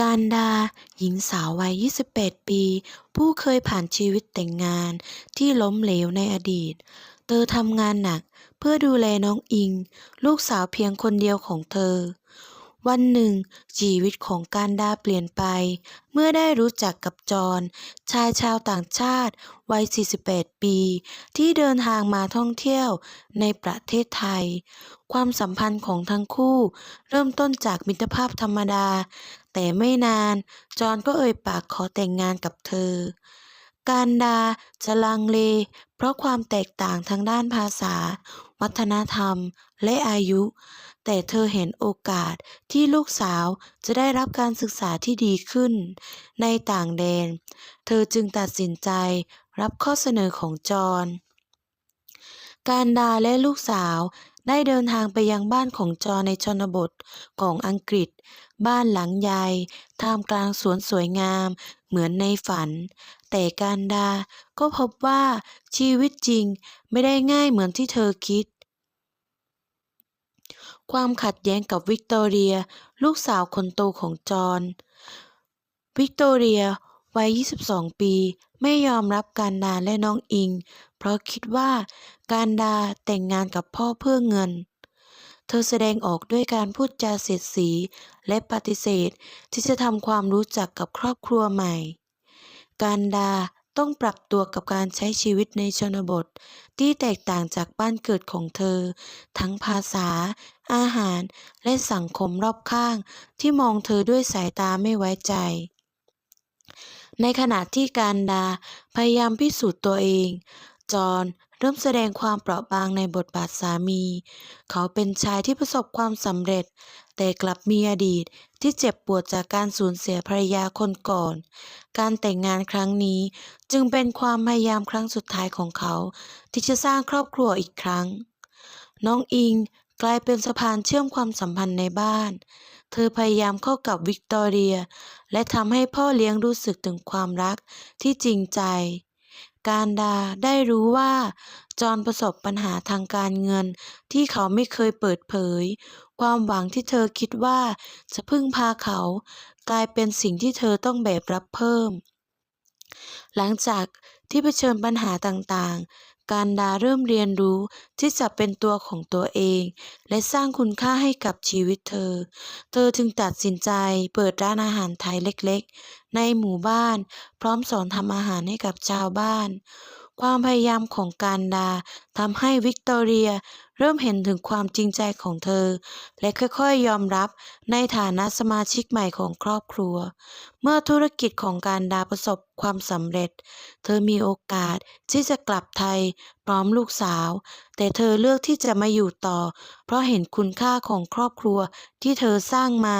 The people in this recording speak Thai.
การดา หญิงสาววัย 28 ปี ผู้เคยผ่านชีวิตแต่งงานที่ล้มเหลวในอดีต เธอทำงานหนักเพื่อดูแลน้องอิง ลูกสาวเพียงคนเดียวของเธอ วันหนึ่ง ชีวิตของการดาเปลี่ยนไป เมื่อได้รู้จักกับจอนชายชาวต่างชาติ วัย 48 ปี ที่เดินทางมาท่องเที่ยวในประเทศไทย ความสัมพันธ์ของทั้งคู่ เริ่มต้นจากมิตรภาพธรรมดา แต่ไม่นาน จอนก็เอ่ยปากขอแต่งงานกับเธอ การดาจะลังเล เพราะความแตกต่างทางด้านภาษา วัฒนธรรม และอายุ แต่เธอเห็นโอกาสที่ลูกสาวจะได้รับการศึกษาที่ดีขึ้น ในต่างแดน เธอจึงตัดสินใจรับข้อเสนอของจอห์นการดาและลูกสาวได้เดินทางไปยังบ้านของจอในชนบทของอังกฤษ บ้านหลังใหญ่ท่ามกลางสวนสวยงามเหมือนในฝัน แต่การดาก็พบว่าชีวิตจริงไม่ได้ง่ายเหมือนที่เธอคิด ความขัดแย้งกับวิกตอเรีย ลูกสาวคนโตของจอห์นวิกตอเรียวัย 22 ปี ไม่ยอมรับการดาและน้องอิง เพราะคิดว่าการดาแต่งงานกับพ่อเพื่อเงิน เธอแสดงออกด้วยการพูดจาเสียดสี และปฏิเสธที่จะทำความรู้จักกับครอบครัวใหม่ การดาต้องปรับตัวกับการใช้ชีวิตในชนบท ที่แตกต่างจากบ้านเกิดของเธอ ทั้งภาษา อาหาร และสังคมรอบข้าง ที่มองเธอด้วยสายตาไม่ไว้ใจ ในขณะที่การดาพยายามพิสูจน์ตัวเอง จอห์น เริ่มแสดงความเปราะบางในบทบาทสามี เขาเป็นชายที่ประสบความสำเร็จ แต่กลับมีอดีตที่เจ็บปวดจากการสูญเสียภรรยาคนก่อน การแต่งงานครั้งนี้จึงเป็นความพยายามครั้งสุดท้ายของเขา ที่จะสร้างครอบครัวอีกครั้ง น้องอิงกลายเป็นสะพานเชื่อมความสัมพันธ์ในบ้าน เธอพยายามเข้ากับวิกตอเรีย และทำให้พ่อเลี้ยงรู้สึกถึงความรักที่จริงใจ การดาได้รู้ว่า จอห์นประสบปัญหาทางการเงินที่เขาไม่เคยเปิดเผย ความหวังที่เธอคิดว่าจะพึ่งพาเขา กลายเป็นสิ่งที่เธอต้องแบกรับเพิ่ม หลังจากที่เผชิญปัญหาต่าง การดาเริ่มเรียนรู้ที่จะเป็นตัวของตัวเอง และสร้างคุณค่าให้กับชีวิตเธอ เธอจึงตัดสินใจเปิดร้านอาหารไทยเล็กๆ ในหมู่บ้าน พร้อมสอนทำอาหารให้กับชาวบ้าน ความพยายามของการดาทำให้วิกตอเรีย เริ่มเห็นถึงความจริงใจของเธอ และค่อยๆยอมรับในฐานะสมาชิกใหม่ของครอบครัว เมื่อธุรกิจของการดาประสบความสำเร็จ เธอมีโอกาสที่จะกลับไทยพร้อมลูกสาว แต่เธอเลือกที่จะมาอยู่ต่อ เพราะเห็นคุณค่าของครอบครัวที่เธอสร้างมา